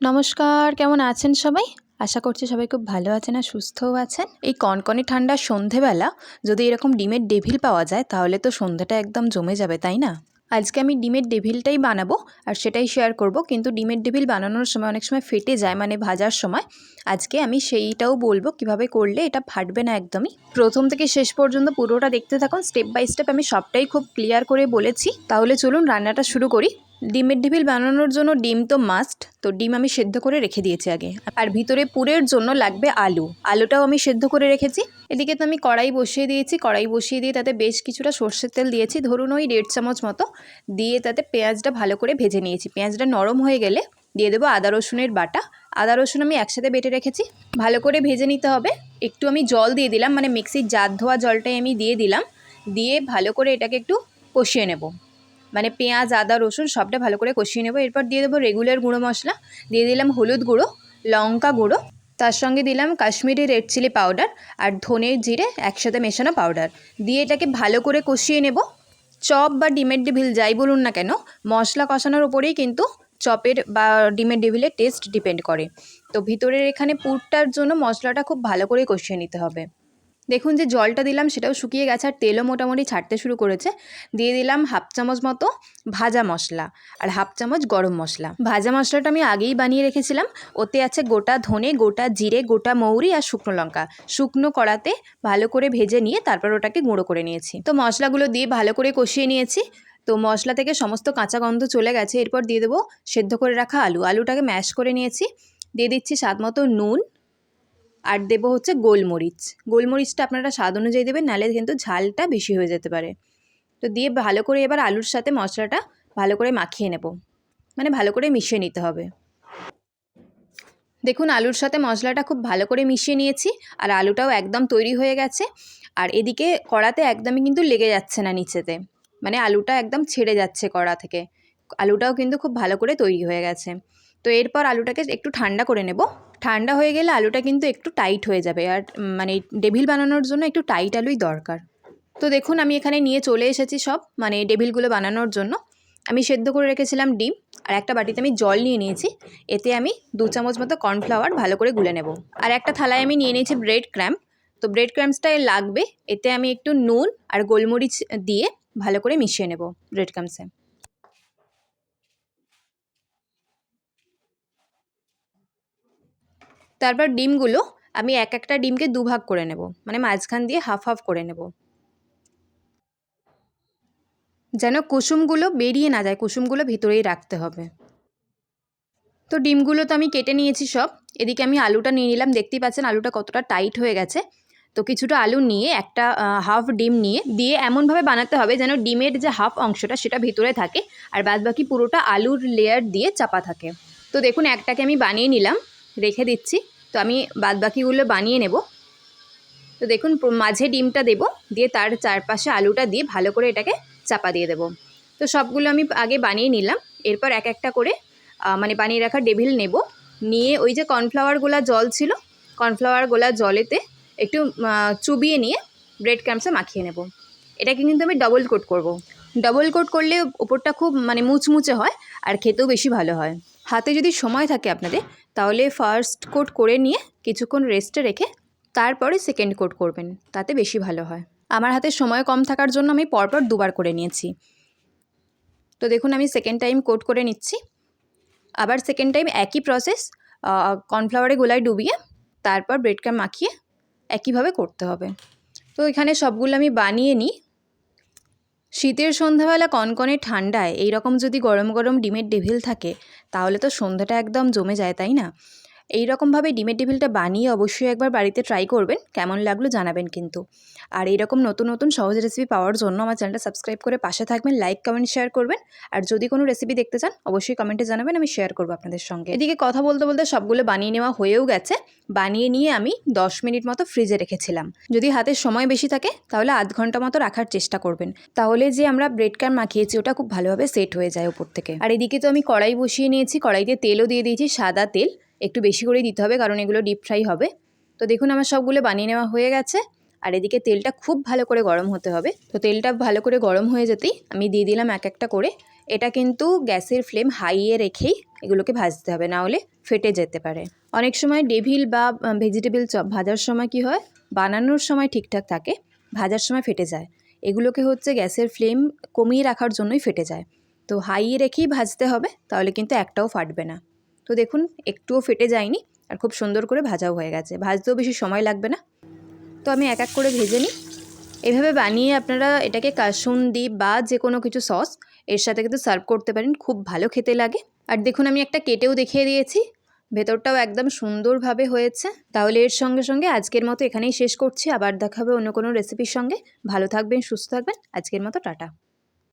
নমস্কার, কেমন আছেন সবাই? আশা করছি সবাই খুব ভালো আছেন আর সুস্থও আছেন। এই কনকনে ঠান্ডা সন্ধেবেলা যদি এরকম ডিমের ডেভিল পাওয়া যায়, তাহলে তো সন্ধেটা একদম জমে যাবে, তাই না? আজকে আমি ডিমের ডেভিলটাই বানাবো আর সেটাই শেয়ার করব। কিন্তু ডিমের ডেভিল বানানোর সময় অনেক সময় ফেটে যায় মানে ভাজার সময়। আজকে আমি সেইটাও বলব কীভাবে করলে এটা ফাটবে না একদমই। প্রথম থেকে শেষ পর্যন্ত পুরোটা দেখতে থাকুন। স্টেপ বাই স্টেপ আমি সবটাই খুব ক্লিয়ার করে বলেছি। তাহলে চলুন রান্নাটা শুরু করি। ডিমের ঢিবিল বানানোর জন্য ডিম তো মাস্ট তো ডিম আমি সেদ্ধ করে রেখে দিয়েছি আগে। আর ভিতরে পুরের জন্য লাগবে আলু। আলুটাও আমি সেদ্ধ করে রেখেছি। এদিকে তো আমি কড়াই বসিয়ে দিয়েছি। কড়াই বসিয়ে দিয়ে তাতে বেশ কিছুটা সর্ষের তেল দিয়েছি। ধরুন ওই দেড় চামচ মতো দিয়ে তাতে পেঁয়াজটা ভালো করে ভেজে নিয়েছি। পেঁয়াজটা নরম হয়ে গেলে দিয়ে দেবো আদা রসুনের বাটা। আদা রসুন আমি একসাথে বেটে রেখেছি। ভালো করে ভেজে নিতে হবে। একটু আমি জল দিয়ে দিলাম। মানে মিক্সির জাত ধোয়া জলটাই আমি দিয়ে দিলাম। দিয়ে ভালো করে এটাকে একটু কষিয়ে নেব। মানে পেঁয়াজ, আদা, রসুন সবটা ভালো করে কষিয়ে নেব। এরপর দিয়ে দেবো রেগুলার গুঁড়ো মশলা। দিয়ে দিলাম হলুদ গুঁড়ো, লঙ্কা গুঁড়ো। তার সঙ্গে দিলাম কাশ্মীরি রেড চিলি পাউডার আর ধনে জিরে একসাথে মেশানো পাউডার দিয়ে এটাকে ভালো করে কষিয়ে নেব। চপ বা ডিমের ডেভিল যাই বলুন না কেন, মশলা কষানোর ওপরেই কিন্তু চপের বা ডিমের ডেভিলের টেস্ট ডিপেন্ড করে। তো ভিতরের এখানে পুরটার জন্য মশলাটা খুব ভালো করে কষিয়ে নিতে হবে। দেখুন যে জলটা দিলাম সেটাও শুকিয়ে গেছে আর তেলও মোটামুটি ছাড়তে শুরু করেছে। দিয়ে দিলাম হাফ চামচ মতো ভাজা মশলা আর হাফ চামচ গরম মশলা। ভাজা মশলাটা আমি আগেই বানিয়ে রেখেছিলাম। ওতে আছে গোটা ধনে, গোটা জিরে, গোটা মৌরি আর শুকনো লঙ্কা। শুকনো কড়াতে ভালো করে ভেজে নিয়ে তারপর ওটাকে গুঁড়ো করে নিয়েছি। তো মশলাগুলো দিয়ে ভালো করে কষিয়ে নিয়েছি। তো মশলা থেকে সমস্ত কাঁচা গন্ধ চলে গেছে। এরপর দিয়ে দেবো সেদ্ধ করে রাখা আলু। আলুটাকে ম্যাশ করে নিয়েছি। দিয়ে দিচ্ছি স্বাদ মতো নুন আর দেবো হচ্ছে গোলমরিচ। গোলমরিচটা আপনারা স্বাদ অনুযায়ী দেবেন, নাহলে কিন্তু ঝালটা বেশি হয়ে যেতে পারে। তো দিয়ে ভালো করে এবার আলুর সাথে মশলাটা ভালো করে মাখিয়ে নেব। মানে ভালো করে মিশিয়ে নিতে হবে। দেখুন, আলুর সাথে মশলাটা খুব ভালো করে মিশিয়ে নিয়েছি, আর আলুটাও একদম তৈরি হয়ে গেছে। আর এদিকে কড়াতে একদমই কিন্তু লেগে যাচ্ছে না নিচেতে। মানে আলুটা একদম ছেড়ে যাচ্ছে কড়া থেকে। আলুটাও কিন্তু খুব ভালো করে তৈরি হয়ে গেছে। তো এরপর আলুটাকে একটু ঠান্ডা করে নেব। ঠান্ডা হয়ে গেলে আলুটা কিন্তু একটু টাইট হয়ে যাবে আর মানে ডেভিল বানানোর জন্য একটু টাইট আলুই দরকার। তো দেখুন আমি এখানে নিয়ে চলে এসেছি সব মানে ডেভিলগুলো বানানোর জন্য। আমি সেদ্ধ করে রেখেছিলাম ডিম আর একটা বাটিতে আমি জল নিয়ে নিয়েছি। এতে আমি দু চামচ মতো কর্নফ্লাওয়ার ভালো করে গুলে নেব। আর একটা থালায় আমি নিয়ে নিয়েছি ব্রেড ক্র্যাম্প তো ব্রেড ক্র্যাম্পসটা লাগবে। এতে আমি একটু নুন আর গোলমরিচ দিয়ে ভালো করে মিশিয়ে নেব ব্রেড ক্র্যাম্পসে তারপর ডিমগুলো আমি এক একটা ডিমকে দুভাগ করে নেব। মানে মাঝখান দিয়ে হাফ হাফ করে নেব। যেন কুসুমগুলো বেরিয়ে না যায়, কুসুমগুলো ভিতরেই রাখতে হবে। তো ডিমগুলো তো আমি কেটে নিয়েছি সব। এদিকে আমি আলুটা নিয়ে নিলাম। দেখতেই পাচ্ছেন আলুটা কতটা টাইট হয়ে গেছে। তো কিছুটা আলু নিয়ে, একটা হাফ ডিম নিয়ে, দিয়ে এমনভাবে বানাতে হবে যেন ডিমের যে হাফ অংশটা সেটা ভিতরে থাকে, আর বাদ বাকি পুরোটা আলুর লেয়ার দিয়ে চাপা থাকে। তো দেখুন, একটাকে আমি বানিয়ে নিলাম। রেখে দিচ্ছি। তো আমি বাদ বাকিগুলো বানিয়ে নেব। তো দেখুন মাঝে ডিমটা দেব, দিয়ে তার চারপাশে আলুটা দিয়ে ভালো করে এটাকে চাপা দিয়ে দেব। তো সবগুলো আমি আগে বানিয়ে নিলাম। এরপর এক একটা করে মানে বানিয়ে রাখা ডেভিল নেব। নিয়ে ওই যে কর্নফ্লাওয়ার গোলা জল ছিল, কর্নফ্লাওয়ার গোলা জলেতে একটু চুবিয়ে নিয়ে ব্রেড ক্যাম্পসে মাখিয়ে নেব। এটাকে কিন্তু আমি ডবল কোট করব। ডবল কোট করলে ওপরটা খুব মানে মুচমুচে হয়, আর খেতেও বেশি ভালো হয়। হাতে যদি সময় থাকে আপনাদের তাহলে ফার্স্ট কোট করে নিয়ে কিছুক্ষণ রেস্টে রেখে তারপরে সেকেন্ড কোট করবেন, তাতে বেশি ভালো হয়। আমার হাতে সময় কম থাকার জন্য আমি পরপর দুবার করে নিয়েছি। তো দেখুন, আমি সেকেন্ড টাইম কোট করে নিচ্ছি। আবার সেকেন্ড টাইম একই প্রসেস কর্নফ্লাওয়ারে গোলায় ডুবিয়ে তারপর ব্রেড ক্রাম মাখিয়ে একইভাবে করতে হবে। তো এখানে সবগুলো আমি বানিয়ে নিই। শীতের সন্ধ্যাবেলা কনকনে ঠান্ডায় এই রকম যদি গরম গরম ডিমের ডেভিল থাকে, তাহলে তো সন্ধ্যাটা একদম জমে যায়, তাই না? এই রকমভাবে ডিমের টেবিলটা বানিয়ে অবশ্যই একবার বাড়িতে ট্রাই করবেন। কেমন লাগল জানাবেন কিন্তু। আর এইরকম নতুন নতুন সহজ রেসিপি পাওয়ার জন্য আমার চ্যানেলটা সাবস্ক্রাইব করে পাশে থাকবেন লাইক কমেন্ট শেয়ার করবেন। আর যদি কোনো রেসিপি দেখতে চান, অবশ্যই কমেন্টে জানাবেন, আমি শেয়ার করব আপনাদের সঙ্গে। এদিকে কথা বলতে বলতে সবগুলো বানিয়ে নেওয়া হয়েও গেছে। বানিয়ে নিয়ে আমি দশ মিনিট মতো ফ্রিজে রেখেছিলাম। যদি হাতে সময় বেশি থাকে, তাহলে আধ ঘণ্টা মতো রাখার চেষ্টা করবেন। তাহলে যে আমরা ব্রেড কার মাখিয়েছি, ওটা খুব ভালোভাবে সেট হয়ে যায় ওপর থেকে। আর এদিকে তো আমি কড়াই বসিয়ে নিয়েছি, কড়াইতে তেলও দিয়ে দিয়েছি, সাদা তেল। একটু বেশি করেই দিতে হবে, কারণ এগুলো ডিপ ফ্রাই হবে। তো দেখুন, আমার সবগুলো বানিয়ে নেওয়া হয়ে গেছে। আর এদিকে তেলটা খুব ভালো করে গরম হতে হবে। তো তেলটা ভালো করে গরম হয়ে যেতেই আমি দিয়ে দিলাম এক একটা করে। এটা কিন্তু গ্যাসের ফ্লেম হাইয়ে রেখেই এগুলোকে ভাজতে হবে, না হলে ফেটে যেতে পারে। অনেক সময় ডেভিল বা ভেজিটেবল চপ ভাজার সময় কি হয়? বানানোর সময় ঠিকঠাক থাকে, ভাজার সময় ফেটে যায়। এগুলোকে হচ্ছে গ্যাসের ফ্লেম কমিয়ে রাখার জন্যই ফেটে যায়। তো হাইয়ে রেখেই ভাজতে হবে, তাহলে কিন্তু একটাও ফাটবে না। তো দেখুন, একটুও ফেটে যায়নি আর খুব সুন্দর করে ভাজাও হয়ে গেছে। ভাজতেও বেশি সময় লাগবে না। তো আমি এক এক করে ভেজে নিই। এভাবে বানিয়ে আপনারা এটাকে কাসুন্দি বা যে কোনো কিছু সস, এর সাথে কিন্তু সার্ভ করতে পারেন, খুব ভালো খেতে লাগে। আর দেখুন, আমি একটা কেটেও দেখিয়ে দিয়েছি। ভেতরটাও একদম সুন্দরভাবে হয়েছে। তাহলে এর সঙ্গে সঙ্গে আজকের মতো এখানেই শেষ করছি। আবার দেখাবে অন্য কোনো রেসিপির সঙ্গে। ভালো থাকবেন, সুস্থ থাকবেন। আজকের মতো টাটা।